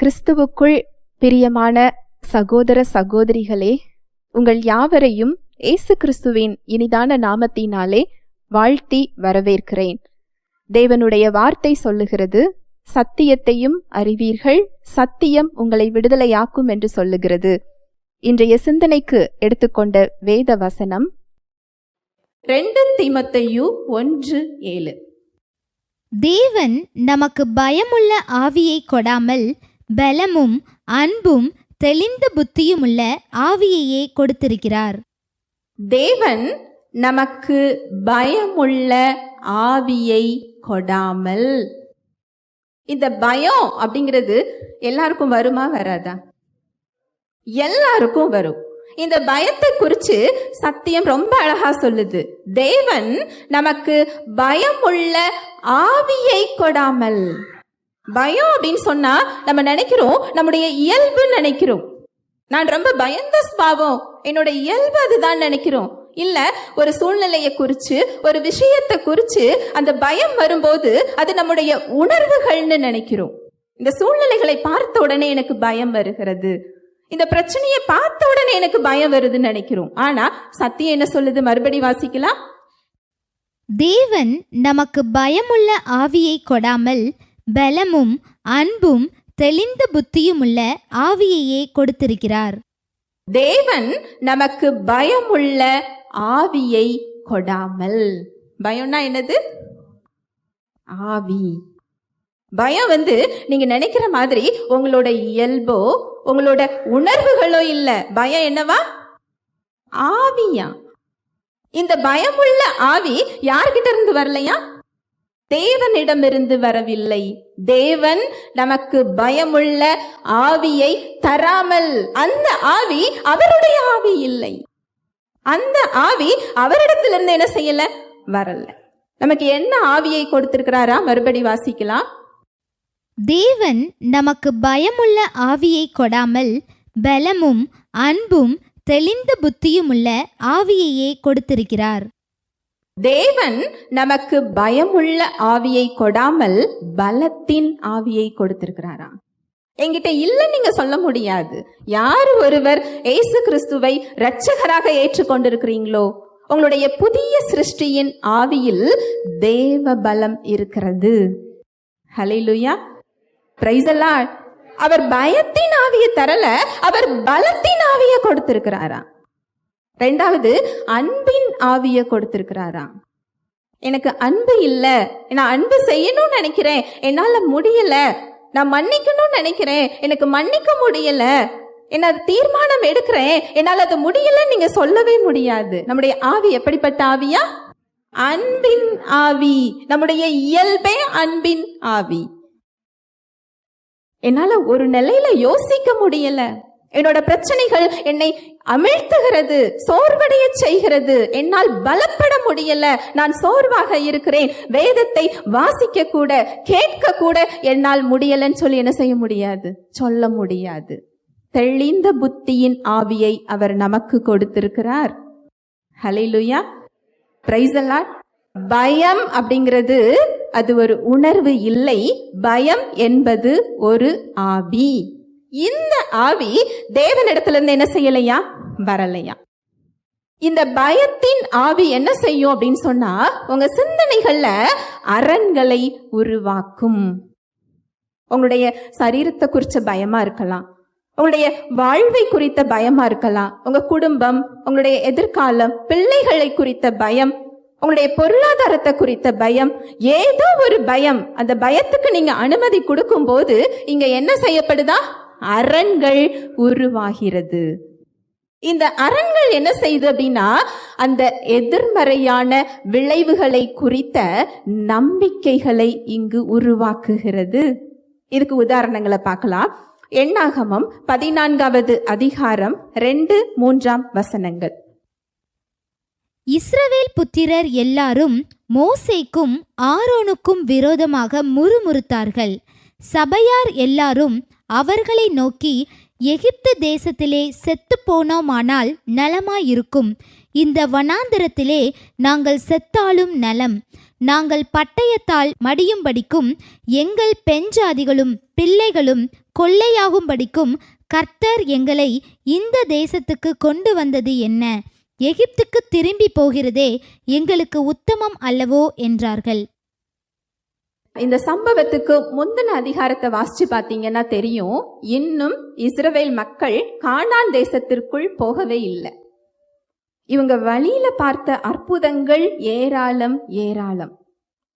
கிறிஸ்துவுக்குள் பிரியமான சகோதர சகோதரிகளே உங்கள் யாவரையும் இயேசு கிறிஸ்துவின் இனிதான நாமத்தினாலே வாழ்த்தி வரவேற்கிறேன். தேவனுடைய வார்த்தை சொல்லுகிறது சத்தியத்தையும் அறிவீர்கள் சத்தியம் உங்களை விடுதலையாக்கும் என்று சொல்லுகிறது. இன்றைய சிந்தனைக்கு எடுத்துக்கொண்ட வேத வசனம் ரெண்டு தீமத்தையு ஒன்று ஏழு. தேவன் நமக்கு பயமுள்ள ஆவியை கொடாமல் பலமும் அன்பும் தெளிந்த புத்தியுமுள்ள ஆவியையே கொடுத்திருக்கிறார். தேவன் நமக்கு பயமுள்ள ஆவியை கொடாமல். இந்த பயம் அப்படிங்கிறது எல்லாருக்கும் வருமா வராதா? எல்லாருக்கும் வரும். இந்த பயத்தை குறிச்சு சத்தியம் ரொம்ப அழகா சொல்லுது. தேவன் நமக்கு பயமுள்ள ஆவியை கொடாமல். பயம் அப்படின்னு சொன்னா நம்ம நினைக்கிறோம் நம்முடைய இயல்பு நினைக்கிறோம். நான் ரொம்ப பயந்த ஸ்பாவம் என்னோட இயல்பு அதுதான் நினைக்கிறோம். இல்ல ஒரு சூழ்நிலையை குறிச்சு ஒரு விஷயத்தை குறிச்சு அந்த பயம் வரும்போது அது நம்முடைய உணர்வுகள்னு நினைக்கிறோம். இந்த சூழ்நிலைகளை பார்த்த உடனே எனக்கு பயம் வருகிறது. இந்த பிரச்சனையை பார்த்த உடனே எனக்கு பயம் வருதுன்னு நினைக்கிறோம். ஆனா சத்தியம் என்ன சொல்லுது? மறுபடி வாசிக்கலாம். தேவன் நமக்கு பயமுள்ள ஆவியை கொடாமல் பலமும் அன்பும் தெளிந்த புத்தியுமுள்ள ஆவியையே கொடுத்திருக்கிறார். தேவன் நமக்கு பயமுள்ள ஆவியை கொடாமல். பயம்னா என்னது? ஆவி. பயம் வந்து நீங்க நினைக்கிற மாதிரி உங்களோட இயல்போ உங்களோட உணர்வுகளோ இல்ல. பயம் என்னவா? ஆவியா? இந்த பயமுள்ள ஆவி யார்கிட்ட இருந்து வரலையா? தேவனிடமிருந்து வரவில்லை. தேவன் நமக்கு பயமுள்ள ஆவியை தராமல் அந்த ஆவி அவருடைய ஆவி இல்லை. அந்த ஆவி அவரிடத்திலிருந்து என்ன செய்யல? வரல. நமக்கு என்ன ஆவியை கொடுத்திருக்கிறாரா? மறுபடி வாசிக்கலாம். தேவன் நமக்கு பயமுள்ள ஆவியை கொடாமல் பலமும் அன்பும் தெளிந்த புத்தியும் உள்ள ஆவியையே கொடுத்திருக்கிறார். தேவன் நமக்கு பயமுள்ள ஆவியை கொடாமல் பலத்தின் ஆவியை கொடுத்திருக்கிறாரா? என்கிட்ட இல்லை நீங்க சொல்ல முடியாது. யார் ஒருவர் இயேசு கிறிஸ்துவை இரட்சகராக ஏற்றுக்கொண்டிருக்கிறீங்களோ உங்களுடைய புதிய சிருஷ்டியின் ஆவியில் தேவ பலம் இருக்கிறது ஹலிலுயா பிரைஸ் அவர் பயத்தின் ஆவியை தரல அவர் பலத்தின் ஆவியை கொடுத்திருக்கிறாரா? ரெண்டாவது அன்பின் ஆவியை கொடுத்திருக்கிறாரா? எனக்கு அன்பு இல்லை. நான் அன்பு செய்யணும்னு நினைக்கிறேன். என்னால முடியல. நான் மன்னிக்கணும்னு நினைக்கிறேன். எனக்கு மன்னிக்க முடியல. என்ன அது தீர்மானம் எடுக்கிறேன். என்னால் அது முடியலன்னு நீங்க சொல்லவே முடியாது. நம்முடைய ஆவி எப்படிப்பட்ட ஆவியா? அன்பின் ஆவி. நம்முடைய இயல்பே அன்பின் ஆவி. என்னால ஒரு நிலையில யோசிக்க முடியல. என்னோட பிரச்சனைகள் என்னை அமிழ்த்துகிறது சோர்வடைய செய்கிறது. என்னால் பலப்பட முடியல. நான் சோர்வாக இருக்கிறேன். வேதத்தை வாசிக்க கூட கேட்க கூட என்னால் முடியலன்னு சொல்லி என்ன செய்ய முடியாது? சொல்ல முடியாது. தெளிந்த புத்தியின் ஆவியை அவர் நமக்கு கொடுத்திருக்கிறார். ஹalleluya பிரைஸ் பயம் அப்படிங்கிறது அது ஒரு உணர்வு இல்லை. பயம் என்பது ஒரு ஆவி. இந்த ஆவி தேவனிடத்துல இருந்து என்ன செய்யலையா? வரலையா? இந்த பயத்தின் ஆவி என்ன செய்யும் அப்படின்னு சொன்னா உங்க சிந்தனைகள்ல அரண்களை உருவாக்கும். உங்களுடைய சரீரத்தை குறிச்ச பயமா இருக்கலாம். உங்களுடைய வாழ்வை குறித்த பயமா இருக்கலாம். உங்க குடும்பம் உங்களுடைய எதிர்காலம் பிள்ளைகளை குறித்த பயம் உங்களுடைய பொருளாதாரத்தை குறித்த பயம் ஏதோ ஒரு பயம். அந்த பயத்துக்கு நீங்க அனுமதி கொடுக்கும் போது இங்க என்ன செய்யப்படுதா? அரண்கள் உருவாகிறது. இந்த அரண்கள் என்ன செய்யுது அப்படின்னா அந்த எதிர்மறையான விளைவுகளை குறித்த நம்பிக்கைகளை இங்கு உருவாக்குகிறது. இதுக்கு உதாரணங்களை பார்க்கலாம். எண்ணாகமம் பதினான்காவது அதிகாரம் ரெண்டு மூன்றாம் வசனங்கள். இஸ்ரவேல் புத்திரர் எல்லாரும் மோசேக்கும் ஆரோனுக்கும் விரோதமாக முறுமுறுத்தார்கள். சபையார் எல்லாரும் அவர்களை நோக்கி எகிப்து தேசத்திலே செத்து போனோமானால் நலமாயிருக்கும். இந்த வனாந்திரத்திலே நாங்கள் செத்தாலும் நலம். நாங்கள் பட்டயத்தால் மடியும்படிக்கும் எங்கள் பெஞ்சாதிகளும் பிள்ளைகளும் கொள்ளையாகும்படிக்கும் கர்த்தர் எங்களை இந்த தேசத்துக்கு கொண்டு வந்தது என்ன? எகிப்துக்கு திரும்பி போகிறதே எங்களுக்கு உத்தமம் அல்லவோ? என்றார்கள். இந்த சம்பவத்துக்கு முந்தின அதிகாரத்தை வாசிச்சு பார்த்தீங்கன்னா தெரியும். இன்னும் இஸ்ரவேல் மக்கள் கானான் தேசத்திற்குள் போகவே இல்லை. இவங்க வழியில பார்த்த அற்புதங்கள் ஏராளம் ஏராளம்.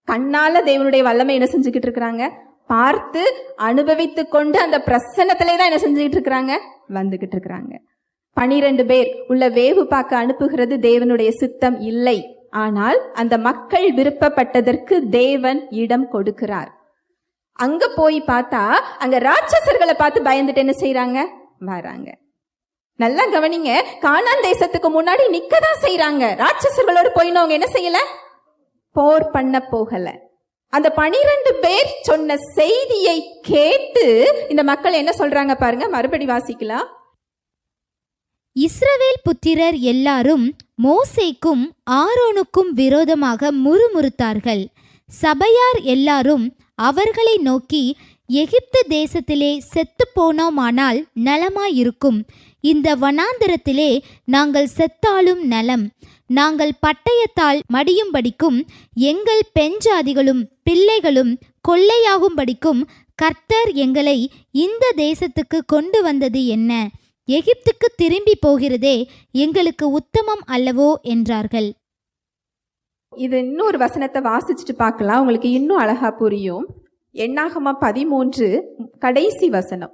கண்ணால தேவனுடைய வல்லமை என்ன செஞ்சுக்கிட்டு இருக்கிறாங்க? பார்த்து அனுபவித்து கொண்டு அந்த பிரசன்னத்திலே தான் என்ன செஞ்சுக்கிட்டு இருக்கிறாங்க? வந்துகிட்டு இருக்கிறாங்க. பனிரெண்டு பேர் உள்ள வேவு பார்க்க அனுப்புகிறது தேவனுடைய சித்தம் இல்லை. ஆனால் அந்த மக்கள் விருப்பப்பட்டதற்கு தேவன் இடம் கொடுக்கிறார். அங்க போய் பார்த்தா அங்க ராட்சசர்களை பார்த்து பயந்துட்டு என்ன செய்யறாங்க வராங்க. நல்லா கவனிங்க காணான் தேசத்துக்கு முன்னாடி நிக்க தான் செய்றாங்க. ராட்சசர்களோடு போயின்னு அவங்க என்ன செய்யல? போர் பண்ண போகல. அந்த பனிரெண்டு பேர் சொன்ன செய்தியை கேட்டு இந்த மக்கள் என்ன சொல்றாங்க பாருங்க மறுபடி வாசிக்கலாம். இஸ்ரவேல் புத்திரர் எல்லாரும் மோசேக்கும் ஆரோனுக்கும் விரோதமாக முறுமுறுத்தார்கள். சபையார் எல்லாரும் அவர்களை நோக்கி எகிப்து தேசத்திலே செத்து போனோமானால் நலமாயிருக்கும். இந்த வனாந்தரத்திலே நாங்கள் செத்தாலும் நலம். நாங்கள் பட்டயத்தால் மடியும்படிக்கும் எங்கள் பெஞ்சாதிகளும் பிள்ளைகளும் கொள்ளையாகும்படிக்கும் கர்த்தர் எங்களை இந்த தேசத்துக்கு கொண்டு வந்தது என்ன? எகிப்துக்கு திரும்பி போகிறதே எங்களுக்கு உத்தமம் அல்லவோ என்றார்கள். இது இன்னொரு வசனத்தை வாசிச்சுட்டு பார்க்கலாம். உங்களுக்கு இன்னும் அழகா புரியும். எண்ணாகமா பதிமூன்று கடைசி வசனம்.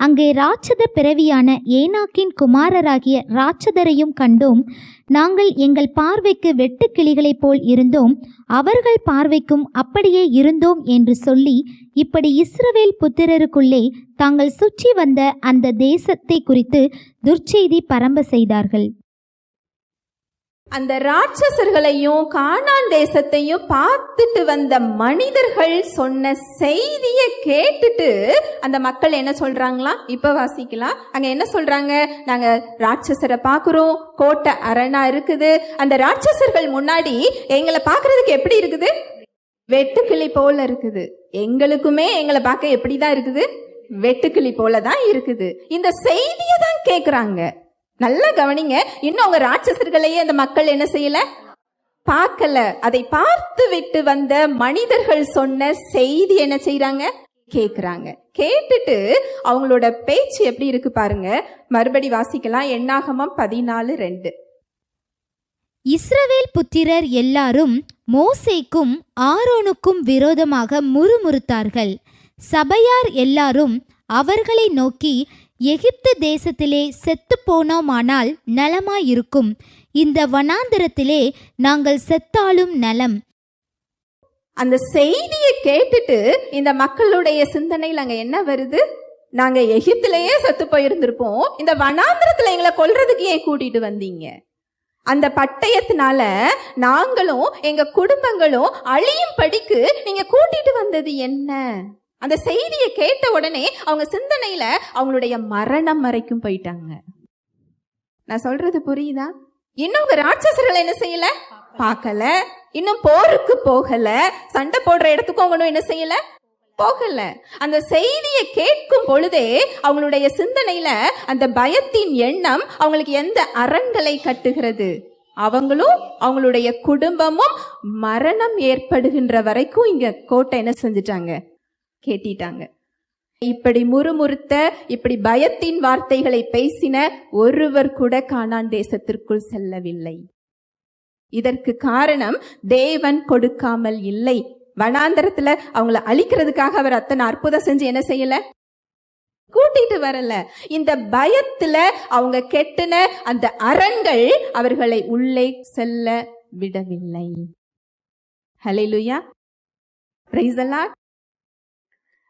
அங்கே ராட்சத பிறவியான ஏனாக்கின் குமாரராகிய ராட்சதரையும் கண்டோம். நாங்கள் எங்கள் பார்வைக்கு வெட்டுக்கிளிகளைப் போல் இருந்தோம். அவர்கள் பார்வைக்கும் அப்படியே இருந்தோம் என்று சொல்லி இப்படி இஸ்ரவேல் புத்திரருக்குள்ளே தாங்கள் சுற்றி வந்த அந்த தேசத்தை குறித்து துர்ச்செய்தி பரம்ப செய்தார்கள். அந்த ராட்சசர்களையும் காணான் தேசத்தையும் பார்த்துட்டு வந்த மனிதர்கள் சொன்ன செய்தியை கேட்டுட்டு அந்த மக்கள் என்ன சொல்றாங்களா? இப்ப வாசிக்கலாம். அங்க என்ன சொல்றாங்க? நாங்க ராட்சசரை பாக்குறோம் கோட்டை அரணா இருக்குது. அந்த ராட்சசர்கள் முன்னாடி எங்களை பாக்குறதுக்கு எப்படி இருக்குது? வெட்டுக்கிளி போல இருக்குது. எங்களுக்குமே எங்களை பார்க்க எப்படிதான் இருக்குது? வெட்டுக்கிளி போல தான் இருக்குது. இந்த செய்தியை தான் கேக்குறாங்க. நல்லா கவனிங்க. இன்னும் அவங்க ராட்சசர்களையே அந்த மக்கள் என்ன செய்யல? பார்க்கல. அதை பார்த்து விட்டு வந்த மனிதர்கள் சொன்ன செய்தி என்ன செய்யறாங்க கேக்குறாங்க. கேட்டுட்டு அவங்களோட பேச்சு எப்படி இருக்கு பாருங்க. மறுபடி வாசிக்கலாம். எண்ணாகமம் பதினாலு ரெண்டு. இஸ்ரவேல் புத்திரர் எல்லாரும் மோசேக்கும் ஆரோனுக்கும் விரோதமாக முறுமுறுத்தார்கள். சபையார் எல்லாரும் அவர்களை நோக்கி எகிப்து தேசத்திலே செத்து போனோமானால் நலமாயிருக்கும். இந்த வனாந்தரத்திலே நாங்கள் செத்தாலும் நலம். அந்த செய்தியை கேட்டுட்டு இந்த மக்களுடைய சிந்தனையில் அங்க என்ன வருது? நாங்க எகிப்திலேயே செத்து போயிருந்திருப்போம் இந்த வனாந்திரத்துல எங்களை கொல்றதுக்கு ஏன் கூட்டிட்டு வந்தீங்க? அந்த பட்டயத்தினால நாங்களும் எங்க குடும்பங்களும் அழியும் படிக்கு நீங்க கூட்டிட்டு வந்தது என்ன? அந்த செய்தியை கேட்ட உடனே அவங்க சிந்தனையில அவங்களுடைய மரணம் வரைக்கும் போயிட்டாங்க. நான் சொல்றது புரியுதா? இன்னும் அவங்க ராட்சசர்கள் என்ன செய்யல? பார்க்கல. இன்னும் போருக்கு போகல. சண்டை போடுற இடத்துக்கும் அவங்க என்ன செய்யல? போகல. அந்த செய்தியை கேட்கும் பொழுதே அவங்களுடைய சிந்தனையில அந்த பயத்தின் எண்ணம் அவங்களுக்கு எந்த அரண்களை கட்டுகிறது? அவங்களும் அவங்களுடைய குடும்பமும் மரணம் ஏற்படுகின்ற வரைக்கும் இங்க கோட்டை என்ன செஞ்சிட்டாங்க? கேட்டிட்டாங்க. இப்படி முறுமுறுத்த இப்படி பயத்தின் வார்த்தைகளை பேசின ஒருவர் கூட கானான் தேசத்திற்குள் செல்லவில்லை. இதற்கு காரணம் தேவன் கொடுக்காமல் இல்லை. வனாந்தரத்துல அவங்கள அழிக்கிறதுக்காக அவர் அத்தனை அற்புதம் செஞ்சு என்ன செய்யல? கூட்டிட்டு வரல. இந்த பயத்துல அவங்க கெட்டின அந்த அரண்கள் அவர்களை உள்ளே செல்ல விடவில்லை. ஹalleluya பிரைஸ் அல்லாஹ்